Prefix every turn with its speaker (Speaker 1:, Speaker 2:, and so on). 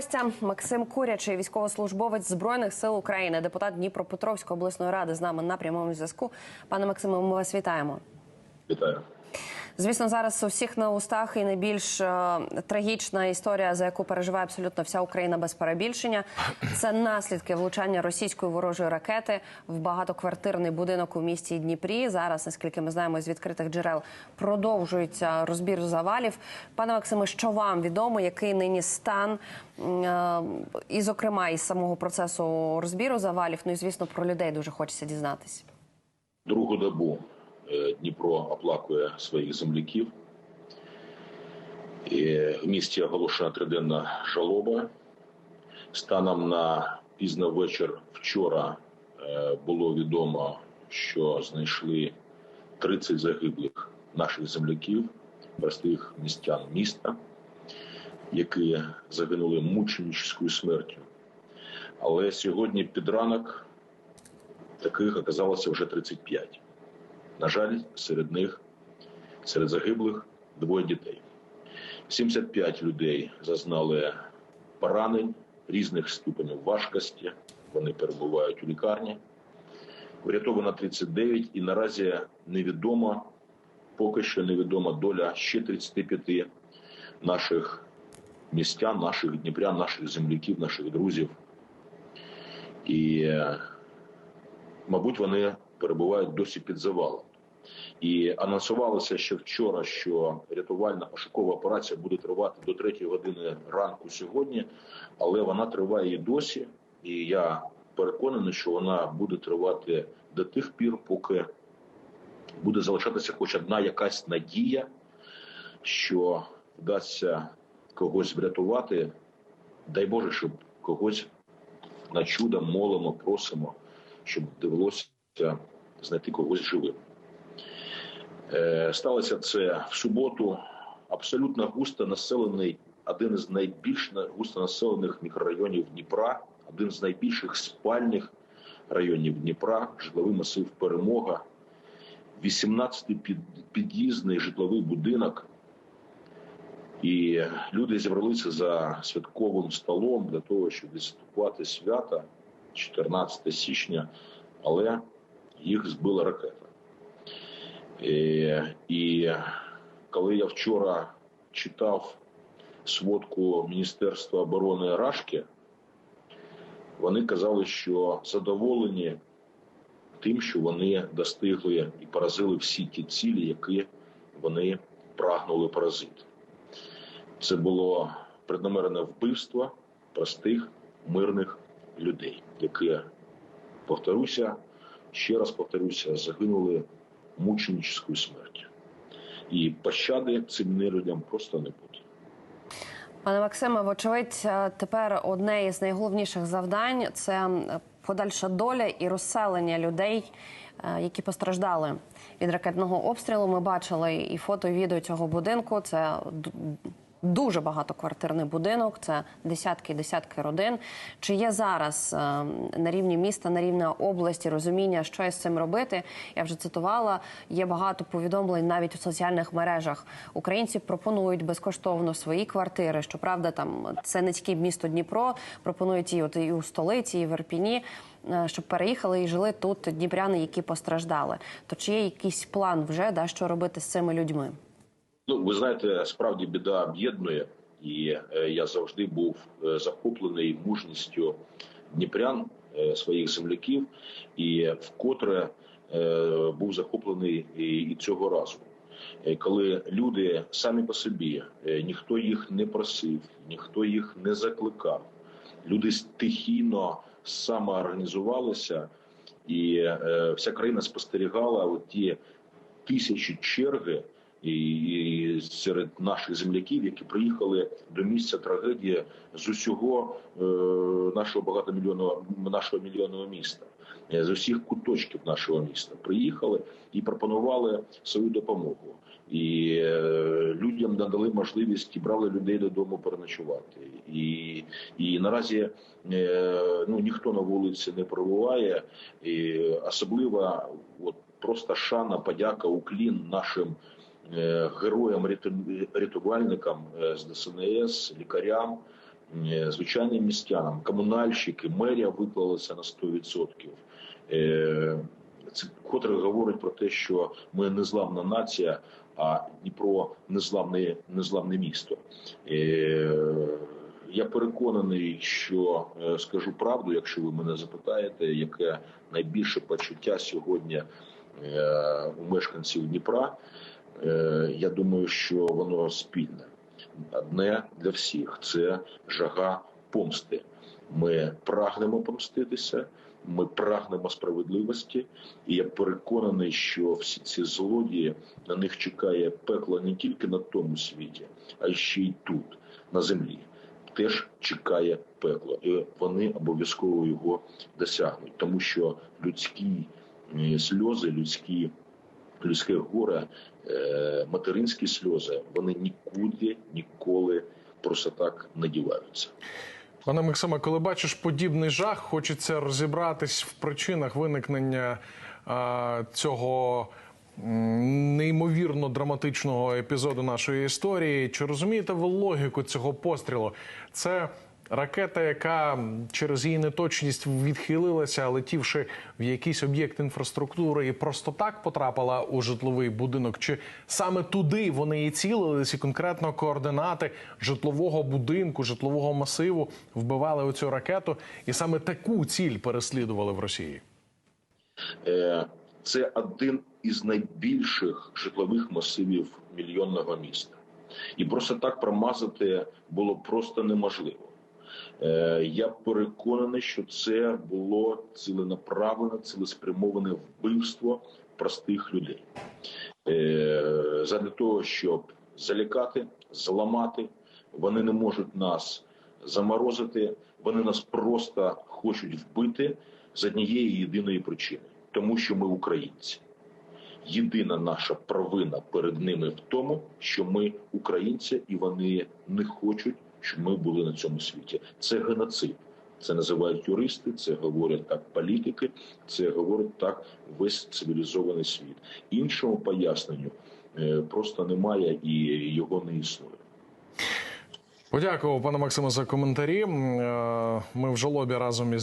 Speaker 1: Гостя Максим Курячий, військовослужбовець збройних сил України, депутат Дніпропетровської обласної ради з нами на прямому зв'язку. Пане Максиме, ми вас вітаємо.
Speaker 2: Вітаю.
Speaker 1: Звісно, зараз у всіх на устах і найбільш е, трагічна історія, за яку переживає абсолютно вся Україна без перебільшення. Це наслідки влучання російської ворожої ракети в багатоквартирний будинок у місті Дніпрі. Зараз, наскільки ми знаємо, з відкритих джерел продовжується розбір завалів. Пане Максиме, що вам відомо, який нині стан, е, і, зокрема, із самого процесу розбіру завалів? Ну і звісно, про людей дуже хочеться дізнатися.
Speaker 2: Другу добу Дніпро оплакує своїх земляків. І в місті оголошена триденна жалоба. Станом на пізно вечір вчора е, було відомо, що знайшли 30 загиблих наших земляків, простих містян міста, які загинули мученическою смертю. Але сьогодні під ранок таких оказалося вже 35. На жаль, серед них, серед загиблих, двоє дітей. 75 людей зазнали поранень різних ступенів важкості. Вони перебувають у лікарні. Врятовано 39 і наразі невідомо, поки що невідома доля ще 35 наших містян, наших дніпрян, наших земляків, наших друзів. І, мабуть, вони перебувають досі під завалом. І анонсувалося ще вчора, що рятувальна пошукова операція буде тривати до 3 години ранку сьогодні, але вона триває і досі. І я переконаний, що вона буде тривати до тих пір, поки буде залишатися хоч одна якась надія, що вдасться когось врятувати. Дай Боже, щоб когось на чудо молимо, просимо, щоб довелося знайти когось живим. Е, Сталося це в суботу. Абсолютно густо населений, один із найбільш густонаселених мікрорайонів Дніпра, один з найбільших спальних районів Дніпра, житловий масив Перемога, 18 під'їзний житловий будинок. І люди зібралися за святковим столом для того, щоб відсвяткувати свята 14 січня, але їх збила ракета. І, і коли я вчора читав сводку Міністерства оборони Рашки, вони казали, що задоволені тим, що вони достигли і поразили всі ті цілі, які вони прагнули поразити. Це було преднамерене вбивство простих мирних людей, які, повторюся, ще раз повторюся, загинули мученическою смерть. І пощади цим нелюдям просто не буде.
Speaker 1: Пане Максиме, вочевидь, е, тепер одне із найголовніших завдань це подальша доля і розселення людей, е, які постраждали від ракетного обстрілу. Ми бачили і фото, і відео цього будинку. Це Дуже багатоквартирний будинок, це десятки, і десятки родин. Чи є зараз е, на рівні міста, на рівні області розуміння, що із цим робити? Я вже цитувала. Є багато повідомлень навіть у соціальних мережах. Українці пропонують безкоштовно свої квартири. Щоправда, там це тільки місто Дніпро, пропонують і от і у столиці, і в Ірпіні. е, Щоб переїхали і жили тут дніпряни, які постраждали. То чи є якийсь план вже да що робити з цими людьми?
Speaker 2: Ну, ви знаєте, справді біда об'єднує, і е, я завжди був е, захоплений мужністю дніпрян, е, своїх земляків, і вкотре був захоплений і, цього разу. Коли люди самі по собі, ніхто їх не просив, ніхто їх не закликав, люди стихійно самоорганізувалися, і вся країна спостерігала ті тисячі черги і, серед наших земляків, які приїхали до місця трагедії з усього е, нашого багатомільйонного нашого мільйонного міста, е, з усіх куточків нашого міста, приїхали і пропонували свою допомогу. І е, людям надали можливість і брали людей додому переночувати. І, і наразі е, ну ніхто на вулиці не перебуває, і особливо от просто шана, подяка, уклін нашим героям, ряту- рятувальникам е, з ДСНС, лікарям, е, звичайним містянам, комунальщики, мерія виклалися на 100%. Е, Це котре говорить про те, що ми незламна нація, а Дніпро незламне, незламне місто. Е, Я переконаний, що е, скажу правду, якщо ви мене запитаєте, яке найбільше почуття сьогодні е, у мешканців Дніпра. Е, Я думаю, що воно спільне. Одне для всіх це жага помсти. Ми прагнемо помститися, ми прагнемо справедливості, і я переконаний, що всі ці злодії на них чекає пекло не тільки на тому світі, а ще й тут, на землі. Теж чекає пекло, і вони обов'язково його досягнуть, тому що людські е, сльози, людські людське горе, е, материнські сльози, вони нікуди ніколи просто так не діваються.
Speaker 3: Пане Максиме, коли бачиш подібний жах, хочеться розібратись в причинах виникнення а, цього неймовірно драматичного епізоду нашої історії. Чи розумієте ви логіку цього пострілу? Це ракета, яка через її неточність відхилилася, летівши в якийсь об'єкт інфраструктури, і просто так потрапила у житловий будинок. Чи саме туди вони і цілились, і конкретно координати житлового будинку, житлового масиву вбивали оцю ракету, і саме таку ціль переслідували в Росії?
Speaker 2: Е, Це один із найбільших житлових масивів мільйонного міста, і просто так промазати було просто неможливо. Е, Я переконаний, що це було ціленаправлене, цілеспрямоване вбивство простих людей. Е, Задля того, щоб залякати, зламати, вони не можуть нас заморозити, вони нас просто хочуть вбити з однієї єдиної причини, тому що ми українці. Єдина наша провина перед ними в тому, що ми українці, і вони не хочуть, щоб ми були на цьому світі. Це геноцид. Це називають юристи, це говорять так політики, це говорить так весь цивілізований світ. Іншого поясненню е, просто немає і його не існує.
Speaker 3: Подякував пане Максиму за коментарі. Е, Ми в жолобі разом із.